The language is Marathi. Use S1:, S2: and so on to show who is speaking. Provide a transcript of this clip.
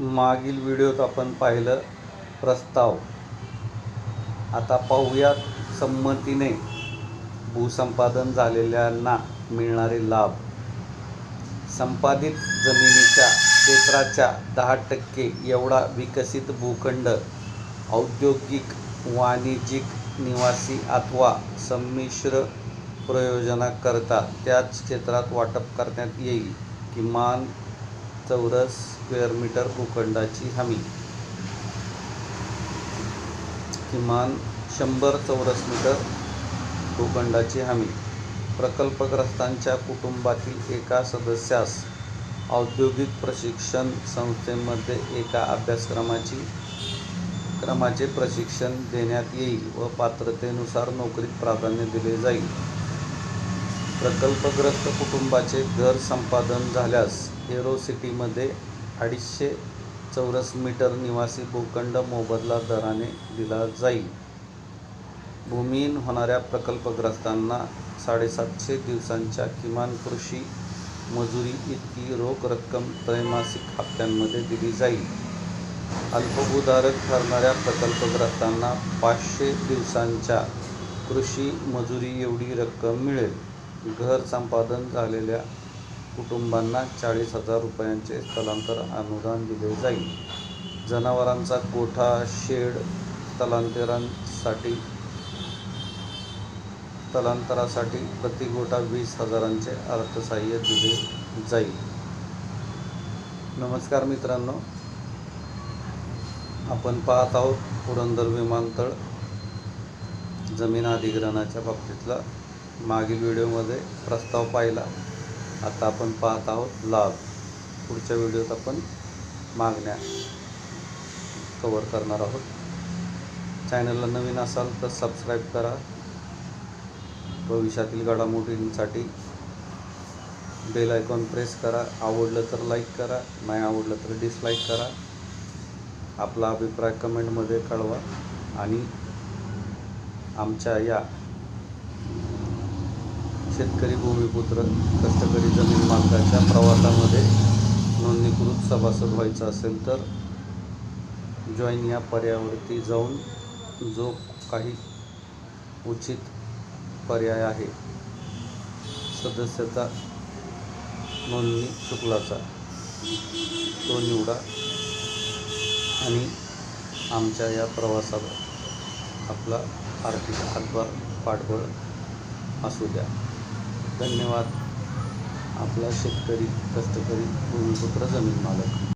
S1: मागील व्हिडिओत आपण पाहिलं प्रस्ताव. आता पाहूयात संमतीने भूसंपादन झालेल्यांना मिळणारे लाभ. संपादित जमिनीच्या क्षेत्राच्या दहा टक्के एवढा विकसित भूखंड औद्योगिक वाणिज्यिक निवासी अथवा संमिश्र प्रयोजनाकरता त्याच क्षेत्रात वाटप करण्यात येईल. किमान चौरस स्क्वेअर मीटर भूखंडाची हमी. किमान शंभर चौरस मीटर भूखंडाची हमी. प्रकल्पग्रस्तांच्या कुटुंबातील एका सदस्यास औद्योगिक प्रशिक्षण संस्थेमध्ये एका अभ्यासक्रमाची क्रमाचे प्रशिक्षण देण्यात येईल व पात्रतेनुसार नोकरीत प्राधान्य दिले जाईल. प्रकल्पग्रस्त कुटुंबाचे घर संपादन झाल्यास एरो सिटीमध्ये अडीचशे चौरस मीटर निवासी भूखंड मोबदला दराने दिला जाईल. भूमिहीन होणाऱ्या प्रकल्पग्रस्तांना साडेसातशे दिवसांच्या किमान कृषी मजुरी इतकी रोख रक्कम त्रैमासिक हप्त्यांमध्ये दिली जाईल. अल्पभूधारक ठरणाऱ्या प्रकल्पग्रस्तांना पाचशे दिवसांच्या कृषी मजुरी एवढी रक्कम मिळेल. घर संपादन झालेल्या कुटुंबांना चाळीस हजार रुपयांचे स्थलांतर अनुदान दिले जाईल. जनावरांचा गोठा शेड स्थलांतरांसाठी स्थलांतरासाठी प्रति गोठा वीस हजारांचे अर्थसहाय्य दिले जाईल. नमस्कार मित्रांनो. आपण पाहत आहोत पुरंदर विमानतळ जमीन अधिग्रहणाच्या बाबतीतला मागील व्हिडिओमध्ये प्रस्ताव पाहिला. आता आपण पाहत आहोत लाभ. पुढच्या व्हिडिओत आपण मागण्या कवर करणार आहोत. चॅनलला नवीन असाल तर सबस्क्राईब करा. भविष्यातील घडामोडींसाठी बेल आयकॉन प्रेस करा. आवडलं तर लाईक करा. नाही आवडलं तर डिसलाईक करा. आपला अभिप्राय कमेंटमध्ये कळवा. आणि आमच्या या शेतकरी भूमिपुत्र कष्टकरी जमीन मालकाच्या प्रवासामध्ये नोंदणीकृत सभासद व्हायचं असेल तर जॉईन या पर्यायावरती जाऊन जो काही उचित पर्याय आहे सदस्यता नोंदणी शुक्लाचा तो निवडा आणि आमच्या या प्रवासावर आपला आर्थिक हातभार पाठबळ असू द्या. धन्यवाद. आपला शेतकरी कष्टकरी भूमिपुत्र जमीन मालक.